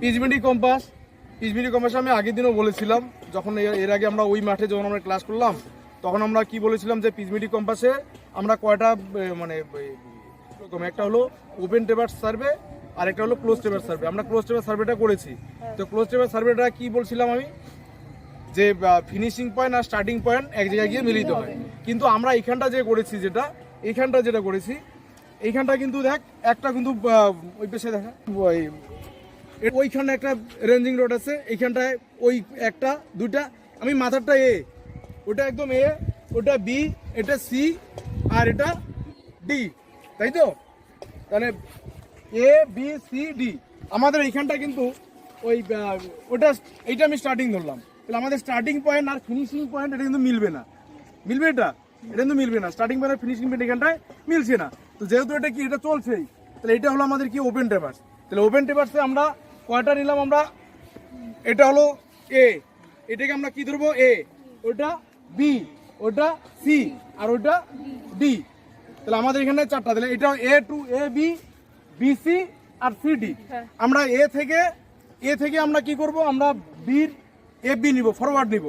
পিচমিডি compass. পিচমিডি compass আমি আগের দিনও বলেছিলাম যখন এর- আগে আমরা ওই মাঠে যখন আমরা ক্লাস করলাম তখন আমরা কি বলেছিলাম যে পিচমিডি কম্পাসে আমরা কয়টা মানে এ, এরকম একটা হলো ওপেন টেবার সার্ভে আর একটা হলো ক্লোজ টেবার সার্ভে আমরা ক্লোজ টেবার সার্ভেটা করেছি। তো ক্লোজ টেবার সার্ভেটা কি বলছিলাম আমি? যে ফিনিশিং পয়েন্ট আর স্টার্টিং পয়েন্ট এক জায়গায় গিয়ে মিলিত হয়। কিন্তু আমরা এইখানটা যে করেছি যেটা এইখানটা যেটা করেছি এইখানটা কিন্তু দেখ একটা কিন্তু ওই পেশে দেখা ওইখানে একটা রেঞ্জিং রোড আছে, এইখানটায় ওই একটা, দুইটা, আমি মাথারটা এ, ওটা একদম এ, ওটা বি, এটা সি আর এটা ডি, তাই তো? তাহলে এ, বি, সি, ডি, আমাদের এইখানটা কিন্তু ওই ওটা এইটা আমি স্টার্টিং ধরলাম। তাহলে আমাদের স্টার্টিং পয়েন্ট আর ফিনিশিং পয়েন্ট এটা কিন্তু মিলবে না। মিলবে এটা? এটা কিন্তু মিলবে না। স্টার্টিং পয়েন্ট আর ফিনিশিং পয়েন্ট এখানটায় মিলছে না। তো যেহেতু এটা কি, এটা চলছেই, তাহলে এটা হলো আমাদের কি ওপেন টেপার্স তাহলে ওপেন টেপার্সে আমরা কয়টা নিলাম আমরা? এটা হলো এ এটাকে আমরা কি ধরবো? এ ওটা বি ওটা সি আর ওটা ডি তাহলে আমাদের এখানে চারটা তাহলে এটা A to A B B C R C D আমরা এ থেকে এ থেকে আমরা কি করব? আমরা বির এ বি নিব ফরওয়ার্ড নিব।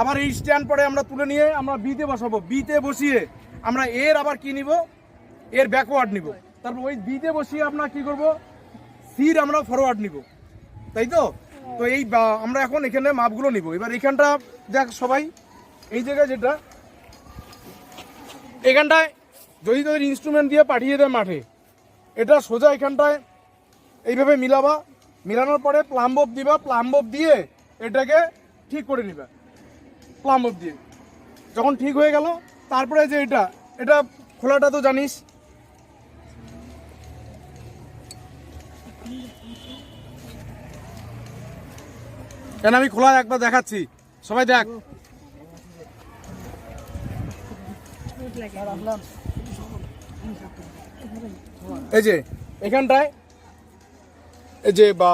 আবার এই স্ট্যান্ড পরে আমরা তুলে নিয়ে আমরা বিতে বসাবো। বিতে বসিয়ে আমরা এর আবার কি নিব? এর ব্যাকওয়ার্ড নিব। তারপর ওই বিতে বসিয়ে আমরা কি করব? সির আমরা ফরওয়ার্ড নিব। তাই তো? তো এই আমরা এখন এখানে মাপগুলো নিব। এবার এখানটা দেখ সবাই, এই জায়গায় যেটা, এখানটায় যদি তোদের ইনস্ট্রুমেন্ট দিয়ে পাঠিয়ে দেয় মাঠে, এটা সোজা এখানটায় এইভাবে মিলাবা। মিলানোর পরে প্লাম্বব দিবা। প্লাম্বব দিয়ে এটাকে ঠিক করে নিবা। প্লাম্বব দিয়ে। যখন ঠিক হয়ে গেল, তারপরে যে এটা এটা খোলাটা তো জানিস কেন আমি খোলা একবার দেখাচ্ছি? সবাই দেখ। এই যে, এখানটায়, এই যে বা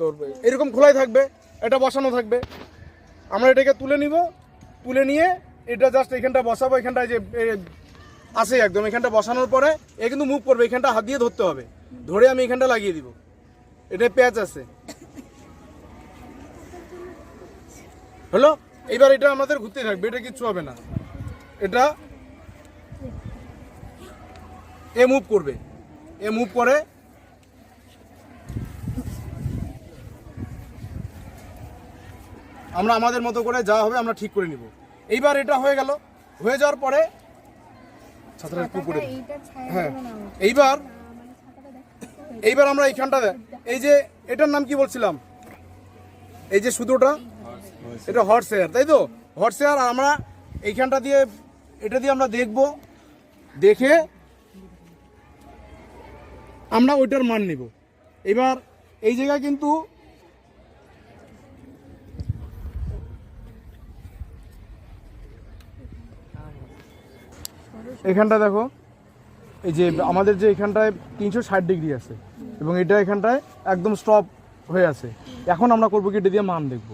তোর, এরকম খোলাই থাকবে, এটা বসানো থাকবে। আমরা এটাকে তুলে নিব, তুলে নিয়ে এটা জাস্ট এখানটা বসাবো, এখানটায় যে আছে একদম, এখানটা বসানোর পরে এ কিন্তু মুভ করবে, এখানটা হাত দিয়ে ধরতে হবে। ধরে আমি এখানটা লাগিয়ে দিব। এটা প্যাচ আছে। হলো এবার এটা আমাদের ঘুরতে থাকবে এটা কিচ্ছু হবে না। এটা এ মুভ করবে। এ মুভ করে। আমরা আমাদের মতো করে যা হবে আমরা ঠিক করে নিব। এইবার এটা হয়ে গেল। হয়ে যাওয়ার পরে ছাত্ররা দে। হ্যাঁ। এইবার এইবার আমরা এইখানটা এই যে এটার নাম কি বলছিলাম? এই যে সুতোটা এটা হট শেয়ার তাই তো? শেয়ার আর আমরা এইখানটা দিয়ে, এটা দিয়ে আমরা দেখব। দেখে আমরা ওইটার মান নিব। এবার এই জায়গায় কিন্তু এখানটা দেখো, এই যে আমাদের যে এখানটায় তিনশো ষাট ডিগ্রি আছে, এবং এটা এখানটায় একদম স্টপ হয়ে আছে। এখন আমরা করব কি, এটা দিয়ে মান দেখব।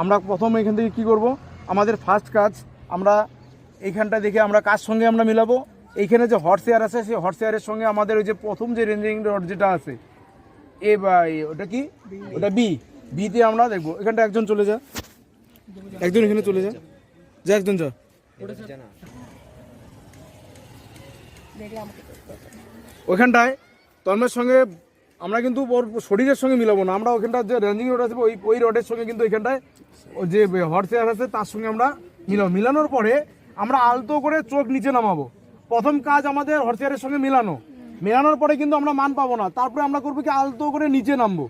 আমরা প্রথম এখান থেকে কি করব? আমাদের ফার্স্ট কাজ, আমরা এইখানটা দেখে আমরা কাজ সঙ্গে আমরা মিলাবো? এইখানে যে হট শেয়ার আছে, সেই হট শেয়ারের সঙ্গে আমাদের ওই যে প্রথম যে রেঞ্জিং রড যেটা আছে, এ বা ওটা কি? ওটা বি বিতে আমরা দেখব। এখানটা একজন চলে যা। একজন এখানে চলে যা। যা, একজন যা। ওইখানটায় তন্মের সঙ্গে আমরা কিন্তু ওর শরীরের সঙ্গে মিলাবো না। আমরা ওখানটা যে রেঞ্জিং রড আছে, ওই ওই রডের সঙ্গে কিন্তু এখানটায় যে চেয়ার আছে, তার সঙ্গে আমরা মিলাবো। মিলানোর পরে আমরা আলতো করে চোখ নিচে নামাবো। প্রথম কাজ আমাদের চেয়ারের সঙ্গে মিলানো। মেলানোর পরে কিন্তু আমরা মান পাবো না। তারপরে আমরা করব কি, আলতো করে নিচে নামবো।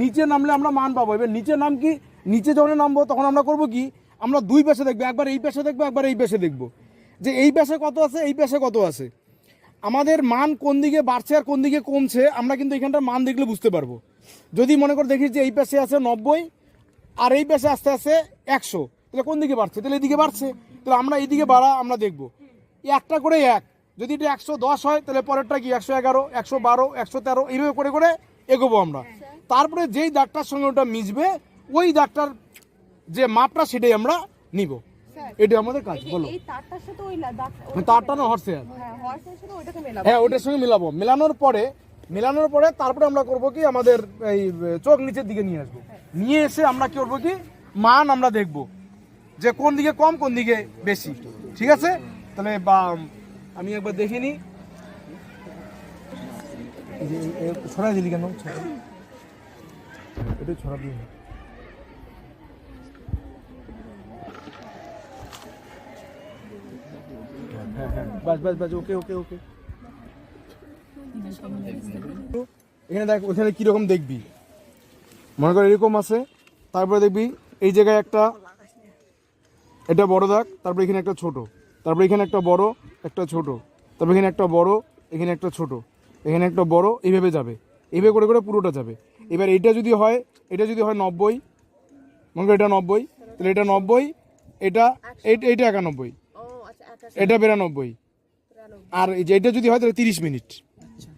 নিচে নামলে আমরা মান পাবো। এবার নিচে নাম কি, নিচে যখন নামবো, তখন আমরা করব কি, আমরা দুই পেশে দেখব। একবার এই পেশে দেখব, একবার এই পেশে দেখব। যে এই পেশে কত আছে, এই পেশে কত আছে। আমাদের মান কোন দিকে বাড়ছে আর কোন দিকে কমছে, আমরা কিন্তু এখানটার মান দেখলে বুঝতে পারব। যদি মনে করে দেখি যে এই পাশে আছে নব্বই আর এই পাশে আস্তে আস্তে একশো। তাহলে কোন দিকে বাড়ছে? তাহলে এদিকে বাড়ছে। তাহলে আমরা এইদিকে বাড়া আমরা দেখব। একটা করে এক। যদি এটা একশো দশ হয় তাহলে পরেরটা কি? একশো এগারো একশো বারো একশো তেরো এইভাবে করে করে এগোবো আমরা। তারপরে যেই দাগটার সঙ্গে ওটা মিশবে ওই দাগটার যে মাপটা সেটাই আমরা নিব। এটা আমাদের কাজ বলো। তারটা না শেয়ার হ্যাঁ। হ্যাঁ ওটার সঙ্গে মিলাবো। মেলানোর পরে মেলানোর পরে তারপরে আমরা করব কি, আমাদের এই চোখ নিচের দিকে নিয়ে আসব। নিয়ে এসে আমরা কি করব কি, মান আমরা দেখব যে কোন দিকে কম, কোন দিকে বেশি। ঠিক আছে? তাহলে, বা, আমি একবার দেখে নিই। ছড়া দিলি কেন? এটা ছড়া দিই হ্যাঁ হ্যাঁ। বাস বাস বাস, ওকে ওকে ওকে। এখানে দেখ ওখানে কীরকম দেখবি? মনে কর এরকম আছে তারপরে দেখবি এই জায়গায় একটা এটা বড় দাগ তারপরে এখানে একটা ছোট তারপরে এখানে একটা বড় একটা ছোট তারপরে এখানে একটা বড় এখানে একটা ছোট এখানে একটা বড় এইভাবে যাবে এইভাবে করে করে পুরোটা যাবে। এবার এটা যদি হয় এটা যদি হয় নব্বই মনে করো এটা নব্বই তাহলে এটা নব্বই এটা এই- এইটা একানব্বই আচ্ছা। এটা বিরানব্বই। আর এই যে এটা যদি হয় তাহলে তিরিশ মিনিট।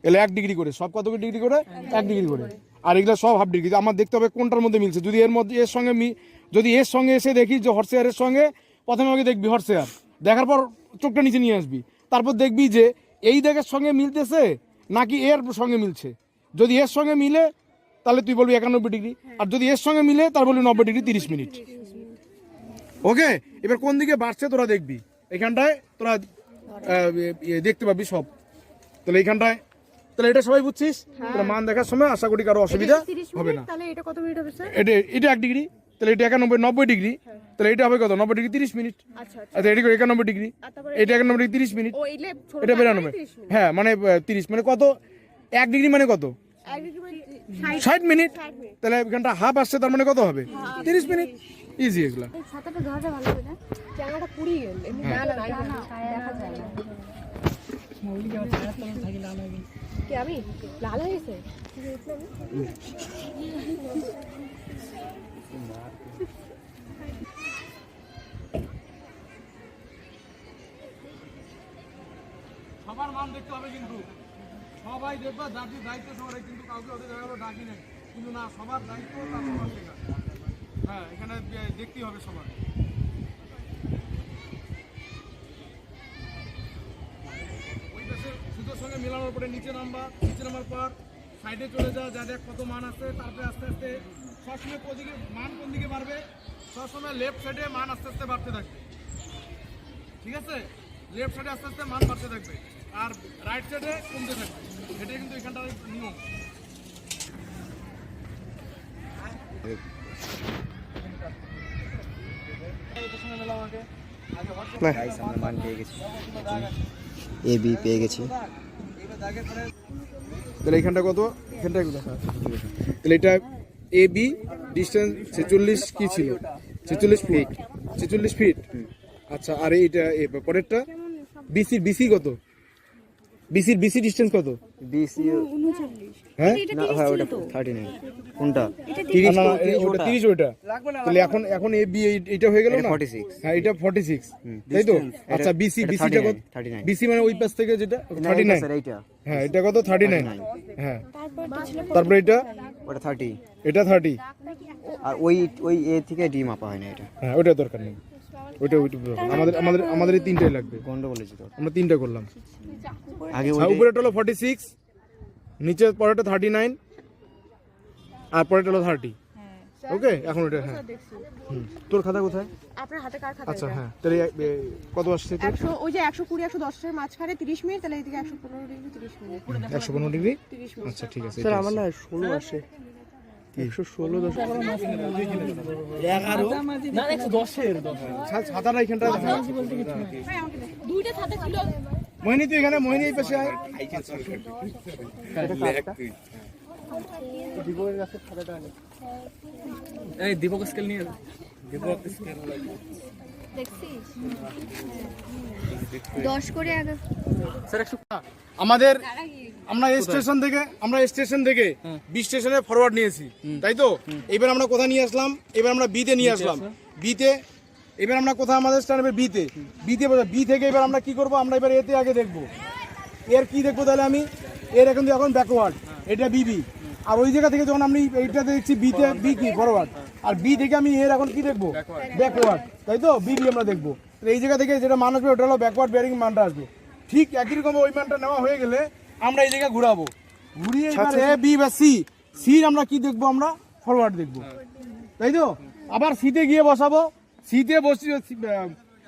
এলে এক ডিগ্রি করে, সব কত ডিগ্রি করে? এক ডিগ্রি করে। আর এগুলো সব হাফ ডিগ্রি আমার দেখতে হবে কোনটার মধ্যে মিলছে। যদি এর মধ্যে, এর সঙ্গে যদি এর সঙ্গে এসে দেখি যে হর্স এয়ারের সঙ্গে, প্রথমে আগে দেখবি হর্স এয়ার দেখার পর চোখটা নিচে নিয়ে আসবি। তারপর দেখবি যে এই দেখের সঙ্গে মিলতেছে নাকি এর সঙ্গে মিলছে। যদি এর সঙ্গে মিলে, তাহলে তুই বলবি একানব্বই ডিগ্রি আর যদি এর সঙ্গে মিলে তার বলবি নব্বই ডিগ্রি তিরিশ মিনিট ওকে? এবার কোন দিকে বাড়ছে তোরা দেখবি। এখানটায় তোরা দেখতে পাবি সব। তাহলে এইখানটায় তাহলে এটা সবাই বুঝছিস তোরা মান দেখার সময় আশা করি কারও অসুবিধা হবে না তাহলে এটা কত মিনিট হবে স্যার এটা এটা এক ডিগ্রি তাহলে এটা একানব্বই নব্বই ডিগ্রি তাহলে এটা হবে কত নব্বই ডিগ্রি তিরিশ মিনিট আচ্ছা আচ্ছা আচ্ছা এটা একানব্বই ডিগ্রি এটা একানব্বই ডিগ্রি তিরিশ মিনিট এটা বিরানব্বই হ্যাঁ মানে তিরিশ মানে কত এক ডিগ্রি মানে কত মানে ষাট মিনিট তাহলে এখানটা হাফ আসছে তার মানে কত হবে তিরিশ মিনিট ইজি এগুলা না আমি? লাল হয়ে সবার মান দেখতে হবে কিন্তু। সবাই দেখবা জাতি দায়িত্ব সবার কিন্তু কাউকে ওদের দেখা গেলো ডাকি নেই। কিন্তু না, সবার দায়িত্ব তার সবার হ্যাঁ এখানে দেখতেই হবে সবার ওই পাশে সুতোর সঙ্গে মেলানোর পরে নিচে নামবা নিচে নামার পর সাইডে চলে যা যা দেখ কত মান আছে তারপরে আস্তে আস্তে সবসময় কোন দিকে মান কোন দিকে বাড়বে সবসময় লেফট সাইডে মান আস্তে আস্তে বাড়তে থাকবে। ঠিক আছে? লেফট সাইডে আস্তে আস্তে মান বাড়তে থাকবে আর রাইট সাইডে কমতে থাকবে। এটাই কিন্তু এখানটার নিয়ম। গাইস আমরা মান পেয়ে গেছি। এ বি পেয়ে গেছি। তাহলে এখানটা কত? এখানটা তাহলে এটা এ বি ডিস্টেন্স ছেচল্লিশ কি ছিল? ছেচল্লিশ ফিট ছেচল্লিশ ফিট আচ্ছা আর এইটা এ পরেরটা? বিসি বিসি কত? বিসির বিসি ডিস্টেন্স কত? বিসি হ্যাঁ? হ্যাঁ ওটা থার্টি নাইন কোনটা? তিরিশ ওটা তিরিশ ওটা তাহলে এখন এখন এ বি এইটা হয়ে গেল না? 46 হ্যাঁ এটা ফর্টি সিক্স তাই তো? আচ্ছা বিসি এটা বিসিটা কত? 39, 39 বিসি মানে ওই পাশ থেকে যেটা? থার্টি এটা নাইন স্যার এইটা। হ্যাঁ এটা কত? থার্টি নাইন হ্যাঁ। তারপরে এটা? ওটা থার্টি এটা থার্টি আর ওই ওই এ থেকে ডি মাপা হয় না এটা। হ্যাঁ ওটা দরকার নেই। ওইটা ওইটা। আমাদের আমাদের আমাদের এই তিনটাই লাগবে। গন্ড বলেছি তো আমরা তিনটা করলাম। আগে ওই উপরেটা হলো ফর্টি সিক্স নিচে পরেটা থার্টি নাইন আর পরেটা হলো থার্টি ওকে এখন ওটা হ্যাঁ। তোর খাতা কোথায়? আপনার হাতে কার খাতা আচ্ছা হ্যাঁ। তাহলে কত আসছে তোর? একশো ওই যে একশো কুড়ি একশো দশের মাঝখানে তিরিশ মিনিট তাহলে এদিকে একশো পনেরো ডিগ্রি তিরিশ মিনিট। একশো পনেরো ডিগ্রি? তিরিশ মিনিট। আচ্ছা ঠিক আছে স্যার আমার না ষোলো আসে। একশো ষোলো দশ দীপক স্কেল এখানটা দুইটা ছাতা ছিল। মোহিনী তুই এখানে মোহিনী এই পাশে আয়। দেখছিস দশ করে আগে আমাদের আমরা স্টেশন থেকে আমরা স্টেশন থেকে বি স্টেশনে ফরওয়ার্ড নিয়েছি তাই তো? এবার আমরা কোথায় নিয়ে আসলাম? এবার আমরা বিতে নিয়ে আসলাম। বিতে এবার আমরা কোথায় আমাদের স্ট্যান্ড বিতে বিতে বি থেকে এবার আমরা কি করব? আমরা এবার এতে আগে দেখব। এর কি দেখব তাহলে আমি? এর এখন এখন ব্যাকওয়ার্ড এটা বিবি আর ওই জায়গা থেকে যখন আমি এইটা দেখছি বিতে বি কি ফরওয়ার্ড আর বি থেকে আমি এর এখন কি দেখব? ব্যাকওয়ার্ড তাই তো? বিবি আমরা দেখব। এই জায়গা থেকে যেটা মান আসবে ওটা হলো ব্যাকওয়ার্ড বেয়ারিং মানটা আসবে। ঠিক একই রকম ওই মানটা নেওয়া হয়ে গেলে আমরা এই জায়গায় ঘুরাবো। ঘুরিয়ে এবার এ বি বা সি সির আমরা কি দেখব আমরা? ফরওয়ার্ড দেখব। তাই তো? আবার সিতে গিয়ে বসাবো। সিতে বসি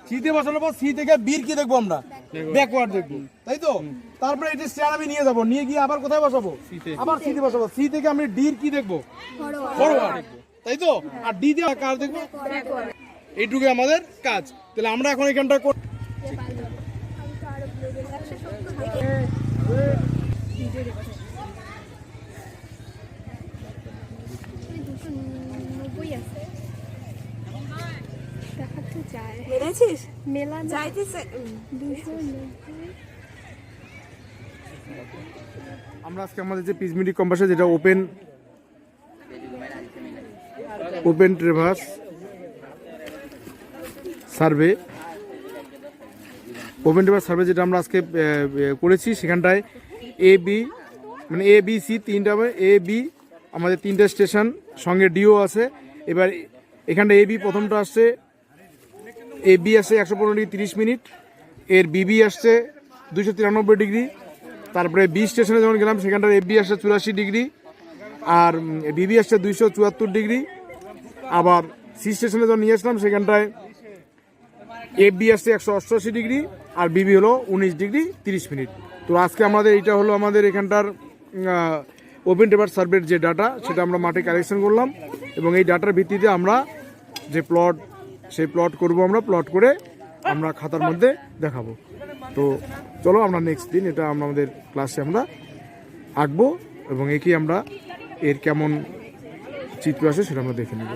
সিতে বসানোর পর সি থেকে বির কি দেখব আমরা? ব্যাকওয়ার্ড দেখব। তাই তো? তারপরে এটা স্ট্যান্ড আমি নিয়ে যাব। নিয়ে গিয়ে আবার কোথায় বসাবো? আবার সিতে বসাবো। সি থেকে আমি ডির কি দেখব? ফরওয়ার্ড তাই তো? আর ডি দিয়ে কার দেখব? এইটুকু আমাদের কাজ। তাহলে আমরা এখন এখানটা মেরেছিস? মেলা যাইতেছে। আমরা আজকে আমাদের যে পিজমিডি কম্পাসে যেটা open open traverse survey. Open traverse survey যেটা আমরা আজকে করেছি, সেখানটায় এ বি মানে এ বি সি তিনটা এ বি আমাদের তিনটা স্টেশন, সঙ্গে ডিও আছে। এবার এখানটা এ বি প্রথমটা আসছে। এ বি আসছে একশো পনেরো ডিগ্রি তিরিশ মিনিট। এর বিবি আসছে দুশো তিরানব্বই ডিগ্রি। তারপরে বি স্টেশনে যখন গেলাম সেখানটার এফ বি আসছে চুরাশি ডিগ্রি। আর বিবি আসছে দুইশো চুয়াত্তর ডিগ্রি। আবার সি স্টেশনে যখন নিয়ে আসলাম, সেখানটায় এফ বি আসছে একশো অষ্টআশি ডিগ্রি আর বিবি হলো উনিশ ডিগ্রি তিরিশ মিনিট। তো আজকে আমাদের এটা হলো আমাদের এখানটার ওপেন টেপার সার্ভের যে ডাটা সেটা আমরা মাঠে কালেকশন করলাম এবং এই ডাটার ভিত্তিতে আমরা যে প্লট সেই প্লট করব আমরা প্লট করে আমরা খাতার মধ্যে দেখাবো। তো চলো আমরা নেক্সট দিন এটা আমরা আমাদের ক্লাসে আমরা আঁকবো এবং একে আমরা এর কেমন চিত্র আছে সেটা আমরা দেখে নেব।